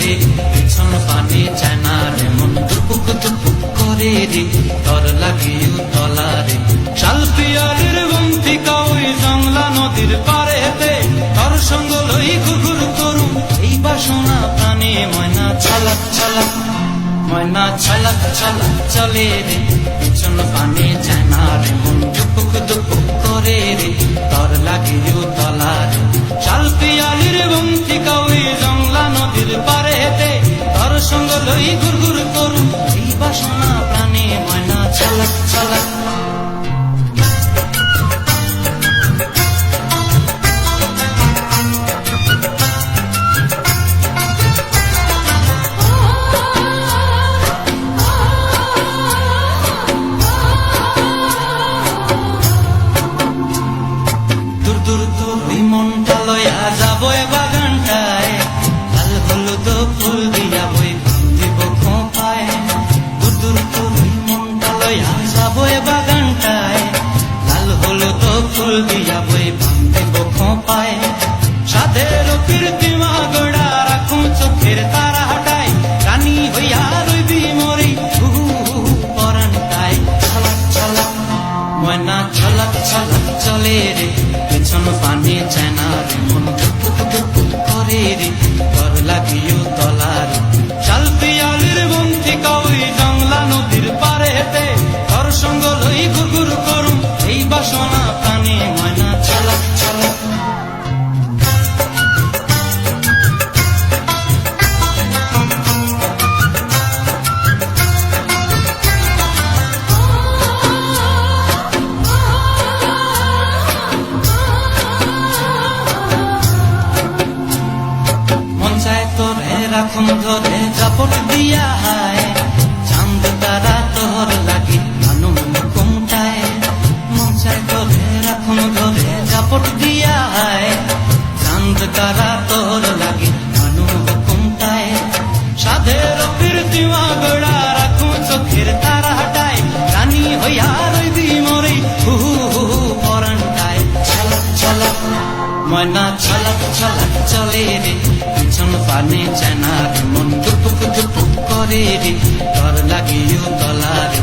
রে পিছন পানে চায় না রে, মন দুপুক দুপুক করে রে তর লাগিও তলা রে। শাল পিয়ারের বন্তিকা ওই জংলা নদীর পারেতে তর সঙ্গ লই ঘুঘুর করু এই বাসনা প্রাণে ময়না ছালাক ছালাক ময়না ছালাক ছালাক চলে রে। ময়না ছালাক এ বাগানটায়। লাল হলুদ ফুল দিয়া বই দিব খোঁপায় সাধের কীর্তিমা গোড়া রাখুন চোখের তারা হাটায়। রানী হইয়া রইবি মরি, হু হু হু পরানটায়। ছলক ছলক ময়না ছলক ছলক চলে রে। রাখুন ধরে জাপট দিয়া হায়। চাঁদ তারা তোর লাগি মানু কুমটায় মন চায় তোরে রাখুন ধরে জাপট দিয়া হায়। চাঁদ তারা তোর লাগি মানু কুমটায় সাধের কীর্তিমা গোড়া রাখুন চোখের তারা হাটায় রানী হইয়া রইবি মরে, হু হু হু পরানটায়। ছলক ছলক ময়না ছলক ছলক চলে রে। পানে চেনার মন দুপুক দুপুক করে রে। ডর লাগিও তলারে।